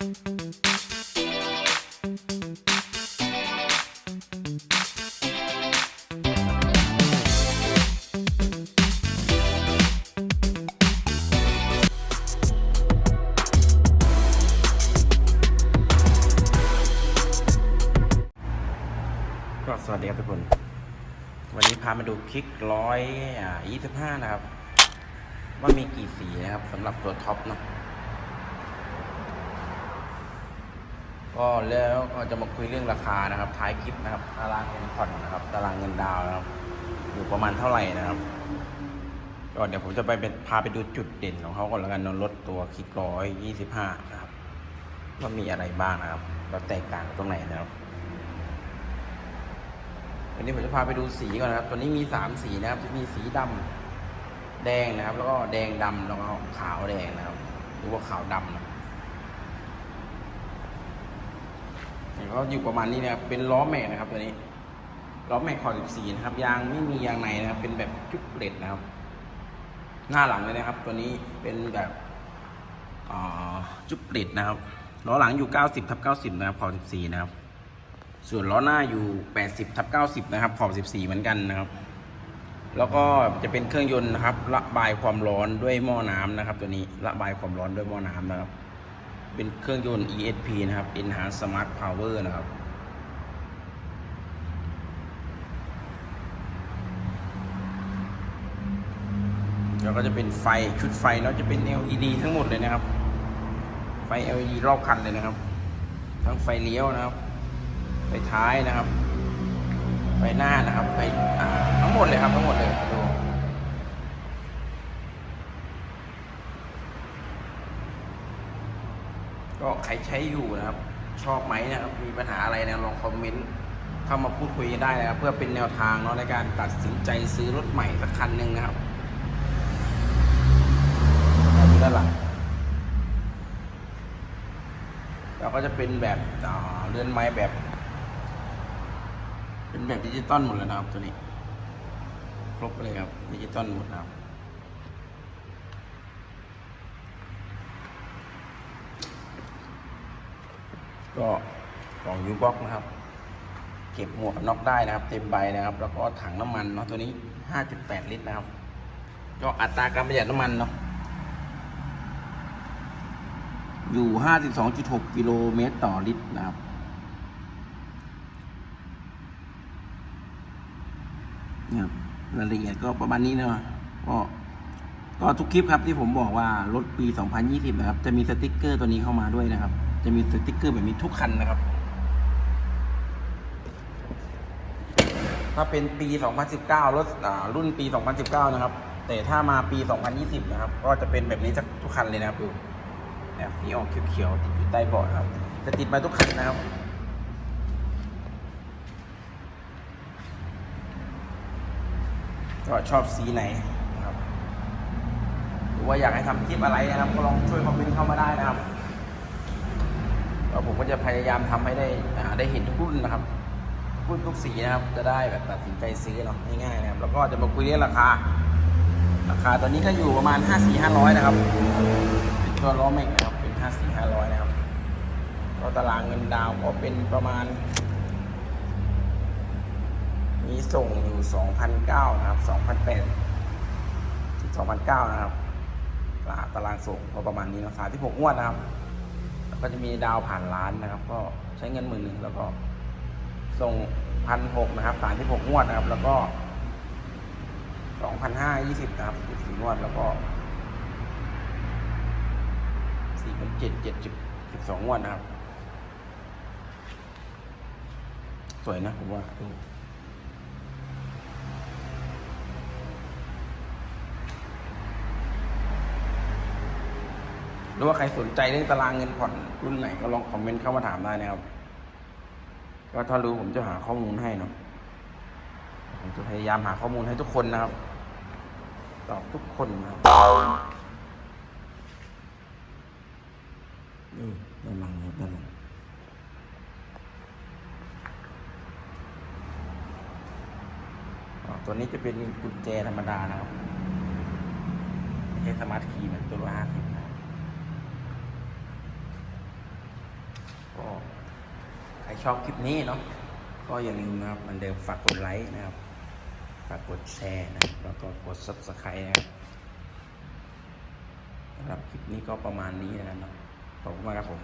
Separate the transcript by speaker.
Speaker 1: ก็สวัสดีครับทุกคน วันนี้พามาดูคลิกร้อยยี่สิบห้านะครับ ว่ามีกี่สีนะครับสำหรับตัวท็อปเนาะ ก็แล้วก็จะมาคุยเรื่องราคานะครับท้ายคลิปนะครับตารางเงินผ่อนนะครับ ตารางเงินดาวนะครับ อยู่ประมาณเท่าไหร่นะครับก็เดี๋ยวผมจะไปเป็นพาไปดูจุดเด่นของเขาก่อนแล้วกันนอะรถตัวคลิกร้อยยี่สิบห้านะครับว่ามีอะไรบ้างนะครับแล้วแตกต่างตรงไหนนะครับวันนี้ผมจะพาไปดูสีก่อนนะครับ ตัวนี้มีสามสีนะครับ จะมีสีดำแดงนะครับ แล้วก็แดงดำแล้วก็ขาวแดงนะครับหรือว่าขาวดำนะ เห็นเขาอยู่ประมาณนี้นะครับ เป็นล้อแม็กนะครับตัวนี้ ล้อแม็กขอบ14นะครับ ยางไม่มียางในนะครับ เป็นแบบจุกเล็ดนะครับ หน้าหลังเลยนะครับ ตัวนี้เป็นแบบจุกเล็ดนะครับ ล้อหลังอยู่ 90ทับ90 นะครับขอบ14นะครับ ส่วนล้อหน้าอยู่ 80ทับ90 นะครับขอบ14 เหมือนกันนะครับ แล้วก็จะเป็นเครื่องยนต์นะครับ ระบายความร้อนด้วยหม้อน้ำนะครับ ตัวนี้ ระบายความร้อนด้วยหม้อน้ำนะครับ เป็นเครื่องยนต์ ESP นะครับ Enhanced Smart Power นะครับ แล้วก็จะเป็นไฟชุดไฟเนาะจะเป็น LED ทั้งหมดเลยนะครับ ไฟ LED รอบคันเลยนะครับ ทั้งไฟเลี้ยวนะครับ ไฟท้ายนะครับ ไฟหน้านะครับ ไฟทั้งหมดเลยครับทั้งหมดเลยดู ก็ใครใช้อยู่นะครับ ชอบไหมนะครับมีปัญหาอะไรนะลองคอมเมนต์เข้ามาพูดคุยได้นะครับเพื่อเป็นแนวทางเนาะในการตัดสินใจซื้อรถใหม่สักคันหนึ่งนะครับดูด้านหลังแล้วก็จะเป็นแบบอ่าเรือนไม้แบบ เป็นแบบดิจิตอลหมดเลยนะครับตัวนี้ ครบเลยครับดิจิตอลหมดนะครับ ก็กล่องยูบ็อกนะครับ เก็บหมวกนน็อกได้นะครับ เต็มใบนะครับ แล้วก็ถังน้ำมันเนาะตัวนี้ 5.8 ลิตรนะครับ ก็อัตราการประหยัดน้ำมันเนาะอยู่ 52.6 กิโลเมตรต่อลิตรนะครับเนี่ยครับรายละเอียดก็ประมาณนี้เนาะก็ก็ทุกคลิปครับที่ผมบอกว่ารถปี 2020 นะครับ จะมีสติกเกอร์ตัวนี้เข้ามาด้วยนะครับ จะมีสติกเกอร์แบบนี้ทุกคันนะครับ ถ้าเป็นปี 2019 รถอ่ารุ่นปี 2019 นะครับ แต่ถ้ามาปี 2020 นะครับ ก็จะเป็นแบบนี้สักทุกคันเลยนะครับดูแบบนี้ออกเขียวๆติดอยู่ใต้เบาะครับจะติดมาทุกคันนะครับก็ชอบสีไหนนะครับ หรือว่าอยากให้ทำคลิปอะไรนะครับ ก็ลองช่วยคอมเมนต์เข้ามาได้นะครับ ผมก็จะพยายามทำให้ได้ได้เห็นทุกรุ่นนะครับทุกรุ่นทุกสีนะครับ จะได้แบบตัดสินใจซื้อเนาะง่ายๆนะครับ แล้วก็จะมาคุยเรื่องราคา ราคาตอนนี้ก็อยู่ประมาณ 5 4 5 0 0 นะครับเป็นตัวล้อแม็กนะครับ เป็น 5 4 5 0 0 นะครับ ก็ตารางเงินดาวก็เป็นประมาณ มีส่งอยู่2,009นะครับ2,008 2,009นะครับตารางส่งก็ประมาณนี้นะ36งวดนะครับ ก็จะมีดาวผ่านล้านนะครับ ก็ใช้เงินหมื่นหนึ่งแล้วก็ ส่งพันหกนะครับ36งวดนะครับ แล้วก็2,520นะครับ14งวดแล้วก็4,700 7 12งวดนะครับ สวยนะผมว่า รือว่าใครสนใจเรื่องตารางเงินผ่อนรุ่นไหนก็ลองคอมเมนต์เข้ามาถามได้นะครับ ก็ถ้ารู้ผมจะหาข้อมูลให้เนาะผมจะพยายามหาข้อมูลให้ทุกคนนะครับ ตอบทุกคนนะครับอืมด้านหลังครับด้านหลังอ๋อตัวนี้จะเป็นกุญแจธรรมดานะครับไม่ใช่สมาร์ทคีย์เหมือนตัวละห้าสิบนะ ก็ใครชอบคลิปนี้เนาะก็อย่าลืมนะครับมันเดิมฝากกดไลค์นะครับฝากกดแชร์นะแล้วก็กด subscribe นะครับสำหรับคลิปนี้ก็ประมาณนี้นะครับเนาะขอบคุณมากครับผม